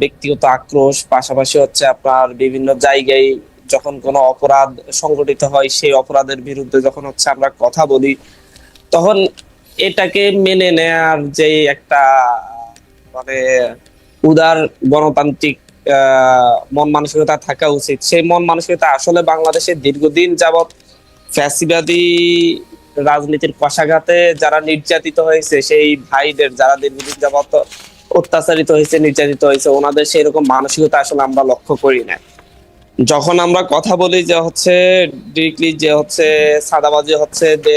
ব্যক্তিগত আক্রোশ, পাশাপাশি হচ্ছে আপনার বিভিন্ন জায়গায় যখন কোনো অপরাধ সংঘটিত হয়, সেই অপরাধের বিরুদ্ধে যখন হচ্ছে আমরা কথা বলি, তখন এটাকে মেনে নেয়ার যে একটা মানে উদার গণতান্ত্রিক মন মানসিকতা থাকা উচিত। সেই মন মানসিকতা আসলে বাংলাদেশে দীর্ঘদিন যাবৎ ফ্যাসিবাদী রাজনীতির কষাঘাতে যারা নির্যাতিত হয়েছে, সেই ভাইদের যারা দীর্ঘদিন যাবৎ অত্যাচারিত হয়েছে, নির্যাতিত হয়েছে, ওনাদের সেই রকম মানসিকতা আসলে আমরা লক্ষ্য করি না। যখন আমরা কথা বলি যে হচ্ছে ডিরেক্টলি যে হচ্ছে সাদাবাজি হচ্ছে, যে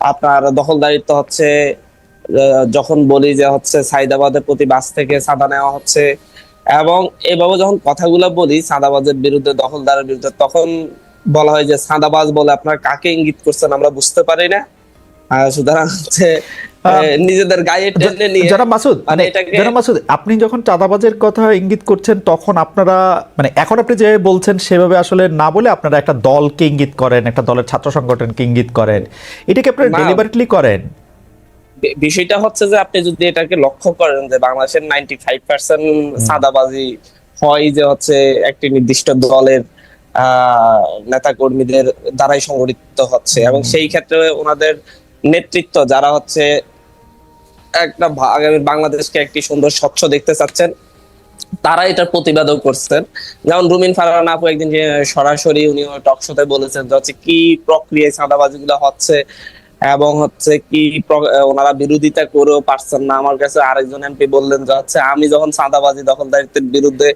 আপনার দখলদারিত্ব হচ্ছে যখন বলি যে হচ্ছে সাইদাবাদের প্রতি বাস থেকে সাদা নেওয়া হচ্ছে, এবং এভাবে যখন কথাগুলো বলি সাদাবাজের বিরুদ্ধে, দখলদারের বিরুদ্ধে, তখন বলা হয় যে সাদাবাজ বলে আপনার কাকে ইঙ্গিত করছেন আমরা বুঝতে পারি না। সুতরাং হচ্ছে নিজেদের গায়ে টেনে নিয়ে যারা মাসুদ মানে যারা মাসুদ আপনি যখন চাঁদাবাজের কথা ইঙ্গিত করছেন তখন আপনারা মানে এখন আপনি যে বলছেন সেভাবে আসলে না বলে আপনারা একটা দলকে ইঙ্গিত করেন একটা দলের ছাত্র সংগঠনকে ইঙ্গিত করেন। এটাকে আপনারা। ডেলিভারেটলি করেন? বিষয়টা হচ্ছে যে আপনি যদি এটাকে লক্ষ্য করেন যে বাংলাদেশের নাইনটি ফাইভ পার্সেন্ট সাদাবাজি হয় যে হচ্ছে একটি নির্দিষ্ট দলের আহ নেতা কর্মীদের দ্বারাই সংগঠিত হচ্ছে। এবং সেই ক্ষেত্রে ওনাদের নেতৃত্ব যারা হচ্ছে একটা আগামী বাংলাদেশকে একটি সুন্দর স্বচ্ছ দেখতে চাচ্ছেন তারা এটার প্রতিবাদও করছেন। যেমন রুমিন ফারহান আপু একদিন সরাসরি উনি টক শোতে বলেছেন যে হচ্ছে কি প্রক্রিয়ায় চাঁদাবাজি গুলো হচ্ছে এবং হচ্ছে কি ওনারা বিরোধিতা করেও পারছেন না। আমার কাছে আরেকজন এমপি বললেন যে হচ্ছে আমি যখন চাঁদাবাজি দখলদারিত্বের বিরুদ্ধে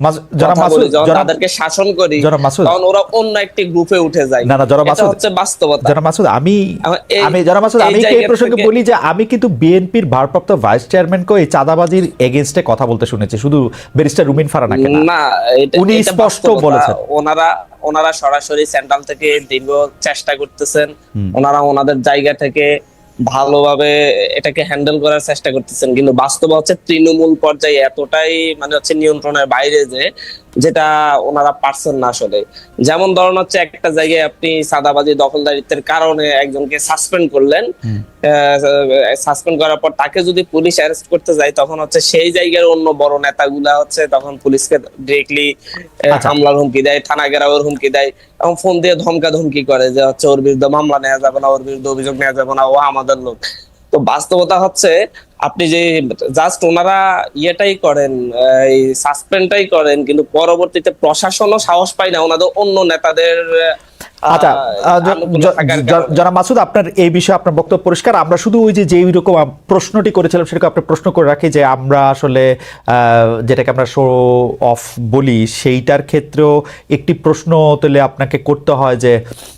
যখন তাদেরকে শাসন করি তখন ওরা অন্য একটি গ্রুপে উঠে যায়। না, না, যারা মাসুদ- হচ্ছে বাস্তবতা। যারা মাসুদ আমি আমি যারা মাসুদ আমি এই প্রসঙ্গে বলি যে আমি কিন্তু বিএনপির ভারপ্রাপ্ত ভাইস চেয়ারম্যানকে এই চাঁদাবাজির এগেনস্টে কথা বলতে শুনেছি। শুধু ব্যারিস্টার রুমিন ফারানাকে না। উনি স্পষ্ট। বলেছেন। ওনারা ওনারা সরাসরি সেন্ট্রাল থেকে দীর্ঘ চেষ্টা করতেছেন। ওনারা ওনাদের জায়গা থেকে ভালোভাবে এটাকে হ্যান্ডেল করার চেষ্টা করতেছেন। কিন্তু বাস্তব হচ্ছে তৃণমূল পর্যায়ে এতটাই মানে হচ্ছে নিয়ন্ত্রণের বাইরে যে যেটা ওনারা পারছেন না আসলে। যেমন ধরুন হচ্ছে একটা জায়গায় আপনি সাদাবাজি দখলদারিত্বের কারণে একজনকে সাসপেন্ড করলেন সাসপেন্ড করার পর তাকে যদি পুলিশ অ্যারেস্ট করতে যায় তখন হচ্ছে সেই জায়গার অন্য বড় নেতাগুলা হচ্ছে তখন পুলিশকে ডিরেক্টলি আচ্ছা। হামলার হুমকি দেয় থানা ঘেরাওয়ের হুমকি দেয় এবং ফোন দিয়ে ধমকা ধমকি করে যে হচ্ছে ওর বিরুদ্ধে মামলা নেওয়া যাবে না ওর বিরুদ্ধে অভিযোগ নেওয়া যাবে না ও আমাদের লোক। তো বাস্তবতা হচ্ছে আপনি যে জাস্ট ওনারা ইয়েটাই করেন এই সাসপেন্ডটাই করেন কিন্তু পরবর্তীতে প্রশাসনও সাহস পায় না ওনাদের অন্য নেতাদের আচ্ছা। যারা মাসুদ আপনার এই বিষয়ে আপনার বক্তব্য পরিষ্কার আমরা শুধু ওই যে যেই রকম প্রশ্নটি করেছিলাম সেটাকে আপনার প্রশ্ন করে রাখি যে আমরা আসলে যেটাকে আমরা শো অফ বলি সেইটার ক্ষেত্রেও একটি প্রশ্ন তুলে আপনাকে করতে হয় যে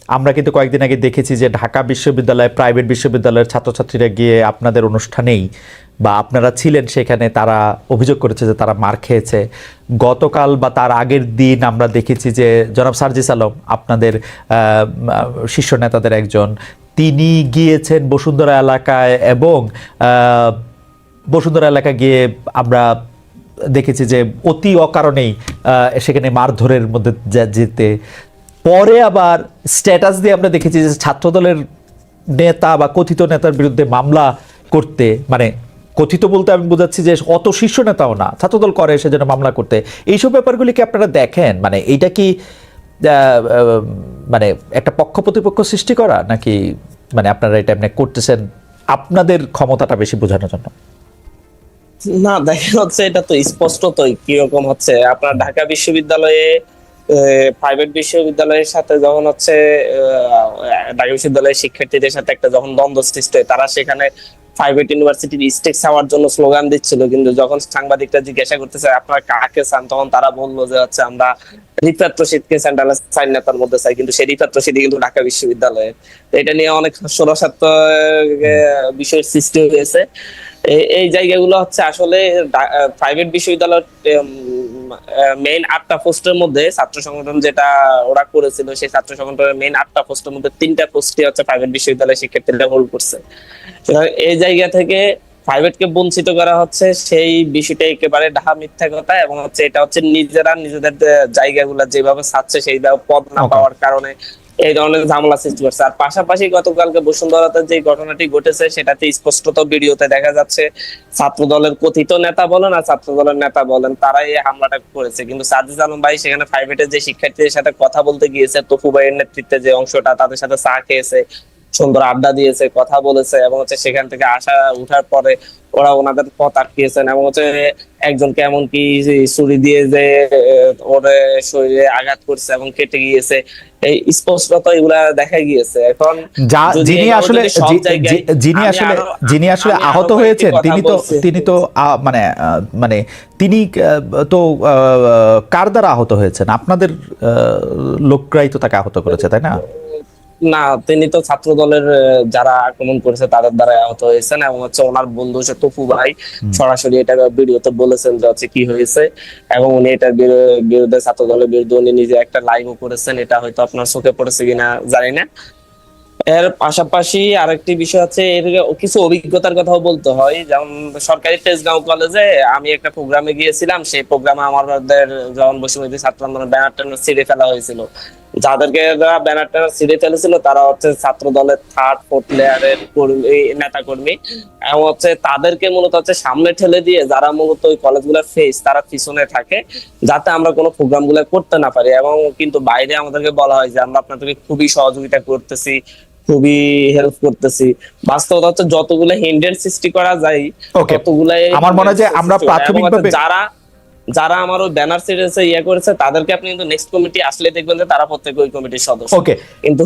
আমরা কিন্তু কয়েকদিন আগে দেখেছি যে ঢাকা বিশ্ববিদ্যালয়ে প্রাইভেট বিশ্ববিদ্যালয়ের ছাত্রছাত্রীরা গিয়ে আপনাদের অনুষ্ঠানেই বা আপনারা ছিলেন সেখানে, তারা অভিযোগ করেছে যে তারা মার খেয়েছে। গতকাল বা তার আগের দিন আমরা দেখেছি যে জনাব সার্জিস আলম, আপনাদের শীর্ষ নেতাদের একজন, তিনি গিয়েছেন বসুন্ধরা এলাকায় এবং বসুন্ধরা এলাকায় গিয়ে আমরা দেখেছি যে অতি অকারণেই সেখানে মারধরের মধ্যে যেতে। পরে আবার স্ট্যাটাস দিয়ে আমরা দেখেছি যে ছাত্রদলের নেতা বা কথিত নেতার বিরুদ্ধে মামলা করতে মানে কথিত বলতে আমি বোঝাচ্ছি যে অত শীর্ষ নেতাও না, ছাত্রদল করে সেজন্য মামলা করতে। এইসব ব্যাপারগুলি কি আপনারা দেখেন? মানে এইটা কি মানে একটা পক্ষ প্রতিপক্ষ সৃষ্টি করা, নাকি মানে আপনারা এটা এমনি করতেছেন আপনাদের ক্ষমতাটা বেশি বোঝানোর জন্য? না দেখেন হচ্ছে এটা তো স্পষ্টতই কীরকম হচ্ছে। আপনার ঢাকা বিশ্ববিদ্যালয়ে প্রাইভেট বিশ্ববিদ্যালয়ের সাথে যখন হচ্ছে ঢাকা বিশ্ববিদ্যালয়ের শিক্ষার্থীদের সাথে একটা যখন দ্বন্দ্ব সৃষ্টি হয়, তারা সেখানে প্রাইভেট ইউনিভার্সিটির স্টেক্স হওয়ার জন্য স্লোগান দিচ্ছিল, কিন্তু যখন সাংবাদিকরা জিজ্ঞাসা করতেছে, আপনারা কাকে চান? তখন তারা বলল যে, হচ্ছে আমরা রিফাত রশিদকে মধ্যে চাই। কিন্তু সেই রিফাত রশিদই কিন্তু ঢাকা বিশ্ববিদ্যালয়ে। এটা নিয়ে অনেক ষোড়শাত্ম বিষয়ের সৃষ্টি হয়েছে। এই- জায়গাগুলো হচ্ছে আসলে প্রাইভেট বিশ্ববিদ্যালয়ের মেইন আটটা পোস্টের মধ্যে ছাত্র সংগঠন যেটা ওরা করেছিল সেই ছাত্র সংগঠনের মেইন আটটা পোস্টের মধ্যে তিনটা পোস্টই হচ্ছে প্রাইভেট বিশ্ববিদ্যালয়ের শিক্ষার্থীরা হোল্ড করছে। এই জায়গা থেকে প্রাইভেটকে বঞ্চিত করা হচ্ছে সেই বিষয়টা একেবারে ঢাকা মিথ্যা কথা এবং হচ্ছে এটা হচ্ছে নিজেরা নিজেদের জায়গাগুলো যেভাবে ছাড়ছে সেইভাবে পদ না পাওয়ার কারণে এই ধরনের ঝামেলা সৃষ্টি করছে। আর পাশাপাশি গতকালকে বসুন্ধরাতে যে ঘটনাটি ঘটেছে, সেটাতে স্পষ্টত ভিডিওতে দেখা যাচ্ছে ছাত্র দলের কথিত নেতা বলেন আর ছাত্র দলের নেতা বলেন তারা এই হামলাটা করেছে। কিন্তু সাজিদ আলম ভাই সেখানে প্রাইভেটের যে শিক্ষার্থীদের সাথে কথা বলতে গিয়েছে তফু ভাইয়ের নেতৃত্বে যে অংশটা, তাদের সাথে চা খেয়েছে সুন্দর আড্ডা দিয়েছে কথা বলেছে এবং হচ্ছে সেখান থেকে আসা উঠার পরে ওরা ওনাদের পথ আটকিয়েছেন এবং হচ্ছে একজনকে এমনকি ছুরি দিয়ে যে ওর শরীরে আঘাত করছে এবং কেটে গিয়েছে। এই স্পষ্টত এগুলা দেখা গিয়েছে। এখন যা যিনি আসলে যিনি আসলে যিনি আসলে আহত হয়েছেন তিনি তো তিনি তো আহ, মানে মানে তিনি তো আহ, কার দ্বারা আহত হয়েছেন? আপনাদের আহ, লোকরাই তো তাকে আহত করেছে তাই না? না তিনি তো ছাত্র দলের যারা আক্রমণ করেছে তাদের দ্বারা আহত হয়েছেন এবং হচ্ছে ওনার বন্ধু হচ্ছে তপু ভাই সরাসরি এটা ভিডিওতে বলেছেন যে হচ্ছে কি হয়েছে এবং উনি এটার বিরু- বিরুদ্ধে ছাত্র দলের বিরুদ্ধে উনি নিজে একটা লাইভও করেছেন এটা হয়তো আপনার চোখে পড়েছে কিনা জানি না। এর পাশাপাশি আরেকটি বিষয় আছে এর কিছু অভিজ্ঞতার কথাও বলতে হয়। যেমন সরকারি তেজগাঁও কলেজে আমি একটা প্রোগ্রামে গিয়েছিলাম। সেই প্রোগ্রামে আমাদের যখন বসুমতী ছাত্র আন্দোলন ব্যানার টানার ছিঁড়ে ফেলা হয়েছিল। যাদেরকে ব্যানার টানার ছিঁড়ে ফেলেছিল, তারা হচ্ছে ছাত্র দলের থার্ড ফোর্থ লেয়ারের কর্মী নেতা কর্মী এবং হচ্ছে তাদেরকে মূলত হচ্ছে সামনে ঠেলে দিয়ে যারা মূলত ওই কলেজগুলোর ফেস তারা পিছনে থাকে, যাতে আমরা কোনো প্রোগ্রামগুলো করতে না পারি। এবং কিন্তু বাইরে আমাদেরকে বলা হয় যে, আমরা আপনাদেরকে খুবই সহযোগিতা করতেছি। খুবই হেল্প করতেছি। বাস্তবতা হচ্ছে যতগুলো হিন্ডের সৃষ্টি করা যায়. ততগুলাই আমার মনে হয় যে আমরা প্রাথমিকভাবে- যারা যারা আমার ওই ব্যানার সিরিজে ইয়ে করেছে তাদেরকে আপনি কিন্তু নেক্সট কমিটি আসলে দেখবেন যে তারা প্রত্যেক ওই কমিটির সদস্য। ওকে কিন্তু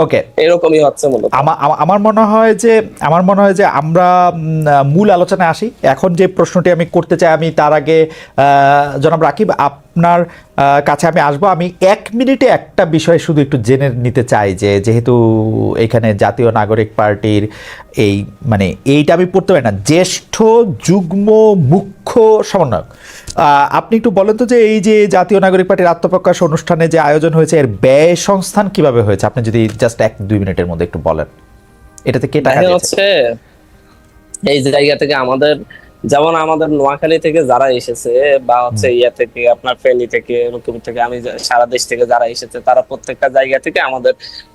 ওকে এরকমই হচ্ছে মূলত। আমা- আমা- আমার মনে হয় যে আমার মনে হয় যে আমরা মূল আলোচনায় আসি। এখন যে প্রশ্নটি আমি করতে চাই আমি তার আগে জনাব রাকিব আপনার কাছে আমি আসব। আমি এক মিনিটে একটা বিষয় শুধু একটু জেনে নিতে চাই যে যেহেতু এখানে জাতীয় নাগরিক পার্টির এই মানে এইটা আমি পড়তে পারি না। জ্যেষ্ঠ যুগ্ম মুখ্য সমন্বয়ক। আপনি একটু বলেন তো যে এই যে জাতীয় নাগরিক পার্টির আত্মপ্রকাশ অনুষ্ঠানে যে আয়োজন হয়েছে এর ব্যয় সংস্থান কীভাবে হয়েছে? আপনি যদি জাস্ট এক দুই মিনিটের মধ্যে একটু বলেন। এটাতে কে টাকা হচ্ছে এই জায়গা থেকে আমাদের যেমন আমাদের নোয়াখালী থেকে যারা এসেছে বা হচ্ছে ইয়া থেকে আপনার ফেনী থেকে রুকুম থেকে আমি সারা দেশ থেকে যারা এসেছে তারা প্রত্যেকটা জায়গা থেকে আমাদের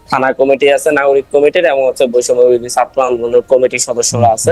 থানা কমিটি আছে নাগরিক কমিটির এবং হচ্ছে বৈষম্য ছাত্র আন্দোলনের কমিটির সদস্যরা আছে।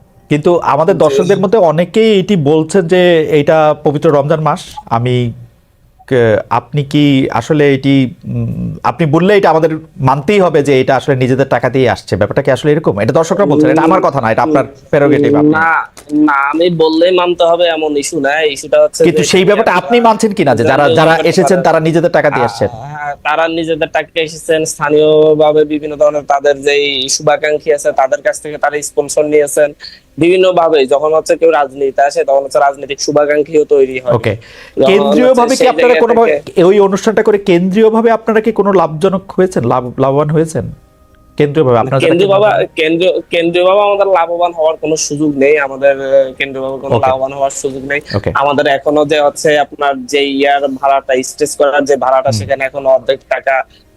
কিন্তু আমাদের দর্শকদের মধ্যে অনেকেই এটি বলছেন যে এটা পবিত্র রমজান মাস। আমি আপনি কি আসলে এটি আপনি বললে এটা আমাদের মানতেই হবে যে এটা আসলে নিজেদের টাকা দিয়ে আসছে। ব্যাপারটা কি আসলে এরকম? এটা দর্শকরা বলছেন এটা আমার কথা না এটা আপনার প্রেরোগেটিভ না না আমি বললেই মানতে হবে এমন ইস্যু না ইস্যুটা হচ্ছে কিন্তু সেই ব্যাপারটা আপনি মানছেন কিনা যে যারা যারা এসেছেন তারা নিজেদের টাকা দিয়ে আসছেন? হ্যাঁ, তারা নিজেদের টাকা এসেছেন স্থানীয়ভাবে বিভিন্ন ধরনের তাদের যে শুভাকাঙ্ক্ষী আছে তাদের কাছ থেকে তারা স্পন্সর নিয়েছেন। বিভিন্ন ভাবে যখন হচ্ছে কেউ রাজনীতি আসে তখন হচ্ছে রাজনৈতিক শুভাকাঙ্ক্ষীও তৈরি হয়। ওকে। যখন কেন্দ্রীয় ভাবে কি আপনারা কোনো ওই অনুষ্ঠানটা করে কেন্দ্রীয় ভাবে আপনারা কি কোনো লাভজনক হয়েছেন? লাভ লাভবান হয়েছেন? কেন্দ্রীয় ভাবে আপনারা যারা কেন্দ্রীয় কেন্দ্রীয় বাবা কেন্দ্রীয় কেন্দ্রীয় বাবা আমাদের লাভবান হওয়ার কোনো সুযোগ নেই। আমাদের আহ, কেন্দ্রীয় বাবা কোনো লাভবান হওয়ার সুযোগ নেই। আমাদের এখনও যে হচ্ছে আপনার যে ইয়ার ভাড়াটা স্টেজ করার যে ভাড়াটা সেখানে এখনও অর্ধেক টাকা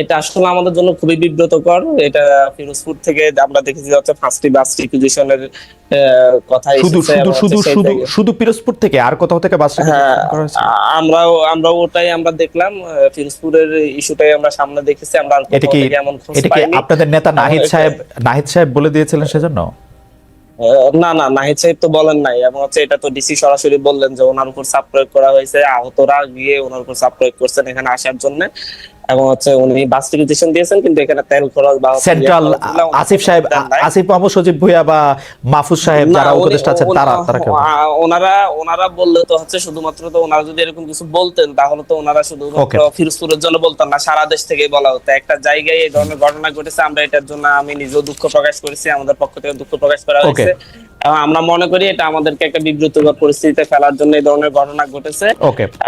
এটা আসলে আমাদের জন্য খুবই বিব্রতকর। এটা ফিরোজপুর থেকে আমরা দেখেছি যে হচ্ছে ফার্স্টই বাস রিকুইজিশনের কথা শুধু শুধু শুধু শুধু শুধু পিরোজপুর থেকে? আর কোথাও থেকে বাস হ্যাঁ আমরাও আমরাও ওটাই আমরা দেখলাম ফিরোজপুরের ইস্যুটাই আমরা সামনে দেখেছি আমরা এটা কি এটা কি আপনাদের নেতা নাহিদ সাহেব নাহিদ সাহেব বলে দিয়েছিলেন সেজন্য? না না নাহিদ সাহেব তো বলেন নাই এবং হচ্ছে এটা তো ডিসি সরাসরি বললেন যে ওনার উপর চাপ প্রয়োগ করা হয়েছে আহতরা গিয়ে ওনার উপর চাপ প্রয়োগ করছেন এখানে আসার জন্য। এবং হচ্ছে উনি বাস টিকিটেশন দিয়েছেন কিন্তু এখানে তেল খরচ বা সেন্ট্রাল আসিফ সাহেব আসিফ মাহমুদ সজীব ভুইয়া বা মাহফুজ সাহেব যারা উপদেষ্টা আছেন তারা তারা? ওনারা ওনারা বললে তো হচ্ছে শুধুমাত্র তো ওনারা যদি এরকম কিছু বলতেন তাহলে তো ওনারা শুধুমাত্র ফিরোজপুরের জন্য বলতেন না সারা দেশ থেকে বলা হতো একটা জায়গায় এই ধরনের ঘটনা ঘটেছে আমরা এটার জন্য আমি নিজেও দুঃখ প্রকাশ করেছি আমাদের পক্ষ থেকে দুঃখ প্রকাশ করা. হয়েছে এবং আমরা মনে করি এটা আমাদেরকে একটা বিব্রতকর পরিস্থিতিতে ফেলার জন্য এই ধরনের ঘটনা ঘটেছে।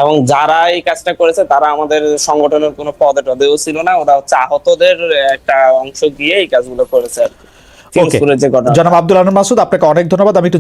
এবং যারা এই কাজটা করেছে তারা আমাদের সংগঠনের কোনো পদে টদেও ছিল না। ওরা হচ্ছে আহতদের একটা অংশ গিয়ে এই কাজগুলো করেছে জনাব আব্দুল আনন্দ মাসুদ আপনাকে অনেক ধন্যবাদ। আমি একটু